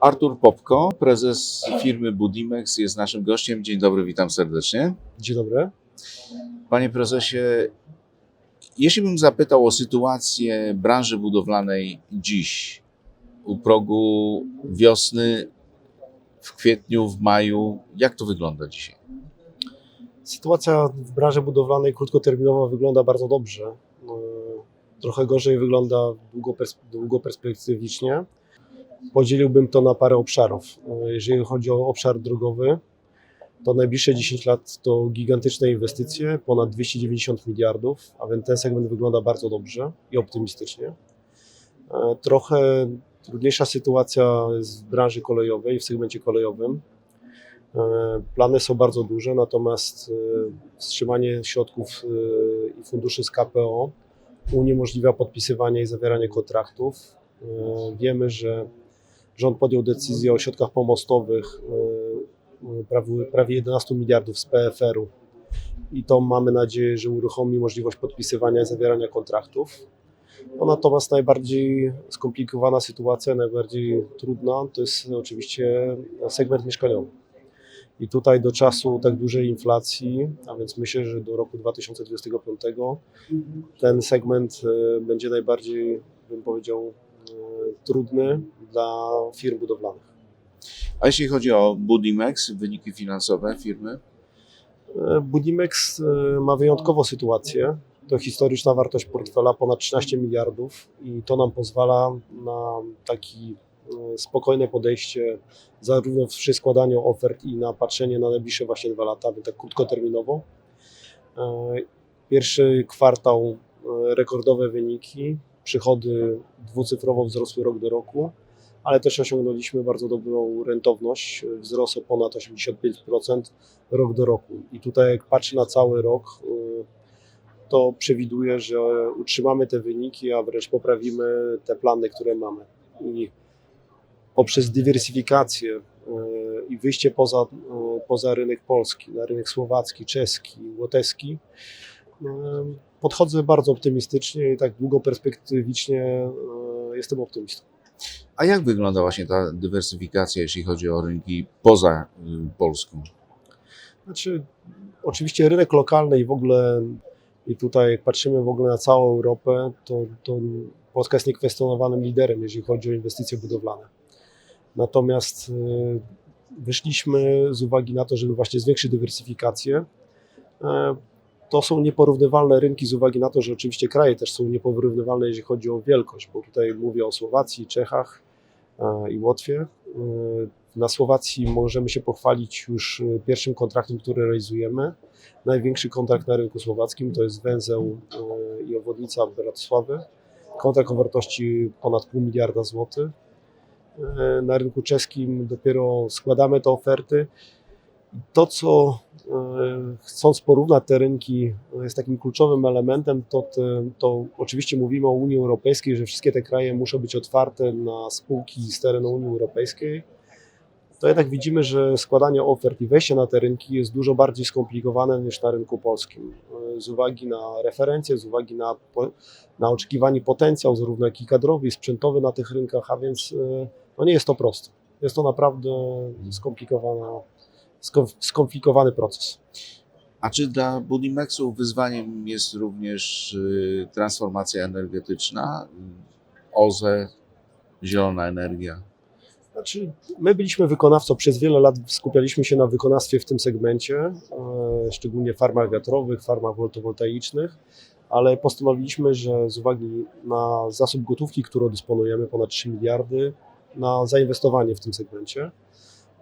Artur Popko, prezes firmy Budimex jest naszym gościem. Dzień dobry, witam serdecznie. Dzień dobry. Panie prezesie, jeśli bym zapytał o sytuację branży budowlanej dziś, u progu wiosny, w kwietniu, w maju, jak to wygląda dzisiaj? Sytuacja w branży budowlanej krótkoterminowo wygląda bardzo dobrze. E, Trochę gorzej wygląda długopers- długoperspektywicznie. Podzieliłbym to na parę obszarów. E, Jeżeli chodzi o obszar drogowy, to najbliższe 10 lat to gigantyczne inwestycje, ponad 290 miliardów, a więc ten segment wygląda bardzo dobrze i optymistycznie. E, Trochę trudniejsza sytuacja jest w branży kolejowej, w segmencie kolejowym. E, Plany są bardzo duże, natomiast wstrzymanie środków i funduszy z KPO uniemożliwia podpisywanie i zawieranie kontraktów. Wiemy, że rząd podjął decyzję o środkach pomostowych e, prawie, prawie 11 miliardów z PFR-u i to mamy nadzieję, że uruchomi możliwość podpisywania i zawierania kontraktów. No, natomiast najbardziej skomplikowana sytuacja, najbardziej trudna to jest oczywiście segment mieszkaniowy. I tutaj do czasu tak dużej inflacji, a więc myślę, że do roku 2025 ten segment e, będzie najbardziej, bym powiedział, e, trudny dla firm budowlanych. A jeśli chodzi o Budimex, wyniki finansowe firmy? E, Budimex e, ma wyjątkową sytuację. To historyczna wartość portfela ponad 13 miliardów i to nam pozwala na taki e, spokojne podejście zarówno przy składaniu ofert i na patrzenie na najbliższe właśnie dwa lata, tak krótkoterminowo. E, Pierwszy kwartał e, rekordowe wyniki, przychody dwucyfrowo wzrosły rok do roku, ale też osiągnęliśmy bardzo dobrą rentowność, wzrost o ponad 85% rok do roku. I tutaj jak patrzę na cały rok, y, to przewiduję, że utrzymamy te wyniki, a wręcz poprawimy te plany, które mamy. I poprzez dywersyfikację y, i wyjście poza, y, poza rynek polski, na rynek słowacki, czeski, łotewski, podchodzę bardzo optymistycznie i tak długoperspektywicznie y, jestem optymistą. A jak wygląda właśnie ta dywersyfikacja, jeśli chodzi o rynki poza y, Polską? Znaczy, oczywiście rynek lokalny i w ogóle, i tutaj jak patrzymy w ogóle na całą Europę, to, to Polska jest niekwestionowanym liderem, jeżeli chodzi o inwestycje budowlane. Natomiast y, wyszliśmy z uwagi na to, żeby właśnie zwiększyć dywersyfikację. E, To są nieporównywalne rynki z uwagi na to, że oczywiście kraje też są nieporównywalne, jeżeli chodzi o wielkość, bo tutaj mówię o Słowacji, Czechach e, i Łotwie. Y, na Słowacji możemy się pochwalić już y, pierwszym kontraktem, który realizujemy. Największy kontrakt na rynku słowackim to jest węzeł i obwodnica Bratysławy. Kontrakt o wartości ponad pół miliarda złotych. Na rynku czeskim dopiero składamy te oferty. To, co y, chcąc porównać te rynki, y, jest takim kluczowym elementem, to, to oczywiście mówimy o Unii Europejskiej, że wszystkie te kraje muszą być otwarte na spółki z terenu Unii Europejskiej to jednak widzimy, że składanie ofert i wejście na te rynki jest dużo bardziej skomplikowane niż na rynku polskim. Z uwagi na referencje, z uwagi na, na oczekiwany potencjał, zarówno jak i kadrowy, i sprzętowy na tych rynkach, a więc no nie jest to proste. Jest to naprawdę skomplikowana, skom- skomplikowany proces. A czy dla Budimexu wyzwaniem jest również y, transformacja energetyczna, OZE, zielona energia? Znaczy, my byliśmy wykonawcą, przez wiele lat skupialiśmy się na wykonawstwie w tym segmencie, e, szczególnie farmach wiatrowych, farmach woltowoltaicznych, ale postanowiliśmy, że z uwagi na zasób gotówki, którą dysponujemy, ponad 3 miliardy, na zainwestowanie w tym segmencie.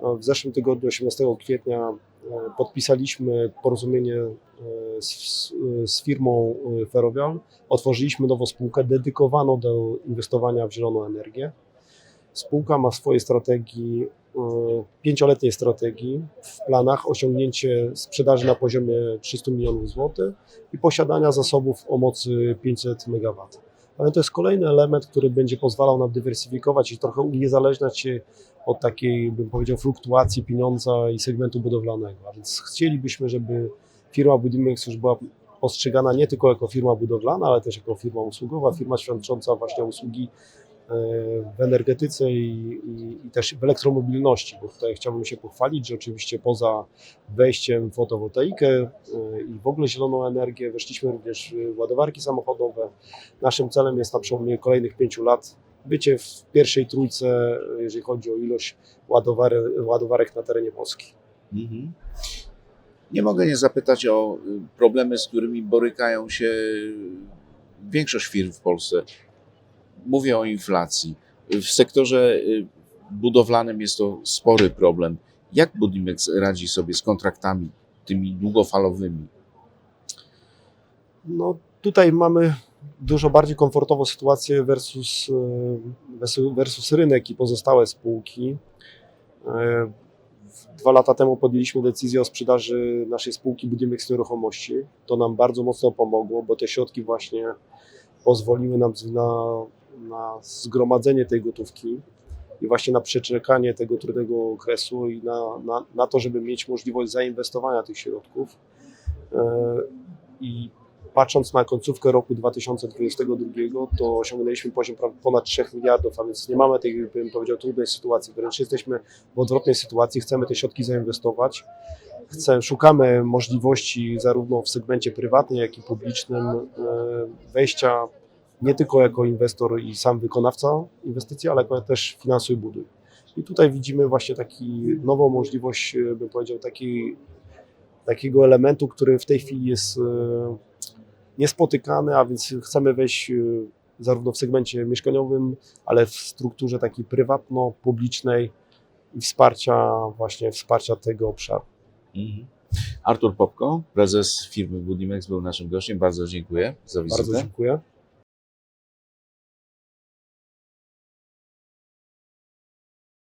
W zeszłym tygodniu, 18 kwietnia, e, podpisaliśmy porozumienie e, z, z firmą e, Ferrovial. Otworzyliśmy nową spółkę dedykowaną do inwestowania w zieloną energię. Spółka ma w swojej strategii, pięcioletniej strategii, w planach osiągnięcie sprzedaży na poziomie 300 milionów złotych i posiadania zasobów o mocy 500 MW. Ale to jest kolejny element, który będzie pozwalał nam dywersyfikować i trochę uniezależniać się od takiej, bym powiedział, fluktuacji pieniądza i segmentu budowlanego. A więc chcielibyśmy, żeby firma Budimex już była postrzegana nie tylko jako firma budowlana, ale też jako firma usługowa, firma świadcząca właśnie usługi w energetyce i, i, i też w elektromobilności, bo tutaj chciałbym się pochwalić, że oczywiście poza wejściem w fotowoltaikę e, i w ogóle zieloną energię, weszliśmy również w ładowarki samochodowe. Naszym celem jest na przełomie kolejnych pięciu lat bycie w pierwszej trójce, jeżeli chodzi o ilość ładowarek, ładowarek na terenie Polski. Mhm. Nie mogę nie zapytać o y, problemy, z którymi borykają się większość firm w Polsce. Mówię o inflacji. W sektorze y, budowlanym jest to spory problem. Jak Budimex radzi sobie z kontraktami tymi długofalowymi? No, tutaj mamy dużo bardziej komfortową sytuację versus, e, versus, versus rynek i pozostałe spółki. E, Dwa lata temu podjęliśmy decyzję o sprzedaży naszej spółki Budimex Nieruchomości. To nam bardzo mocno pomogło, bo te środki właśnie pozwoliły nam na, na zgromadzenie tej gotówki i właśnie na przeczekanie tego trudnego okresu i na, na, na to, żeby mieć możliwość zainwestowania tych środków. E, I patrząc na końcówkę roku 2022, to osiągnęliśmy poziom ponad 3 miliardów, a więc nie mamy tej, bym powiedział, trudnej sytuacji. Wręcz jesteśmy w odwrotnej sytuacji, chcemy te środki zainwestować. Chcemy, szukamy możliwości zarówno w segmencie prywatnym, jak i publicznym e, wejścia nie tylko jako inwestor i sam wykonawca inwestycji, ale też finansuj buduj. I tutaj widzimy właśnie taki nową możliwość, e, bym powiedział, takiej, takiego elementu, który w tej chwili jest e, niespotykany, a więc chcemy wejść e, zarówno w segmencie mieszkaniowym, ale w strukturze takiej prywatno-publicznej i wsparcia właśnie wsparcia tego obszaru. Mhm. Artur Popko, prezes firmy Budimex był naszym gościem. Bardzo dziękuję za wizytę. Bardzo dziękuję.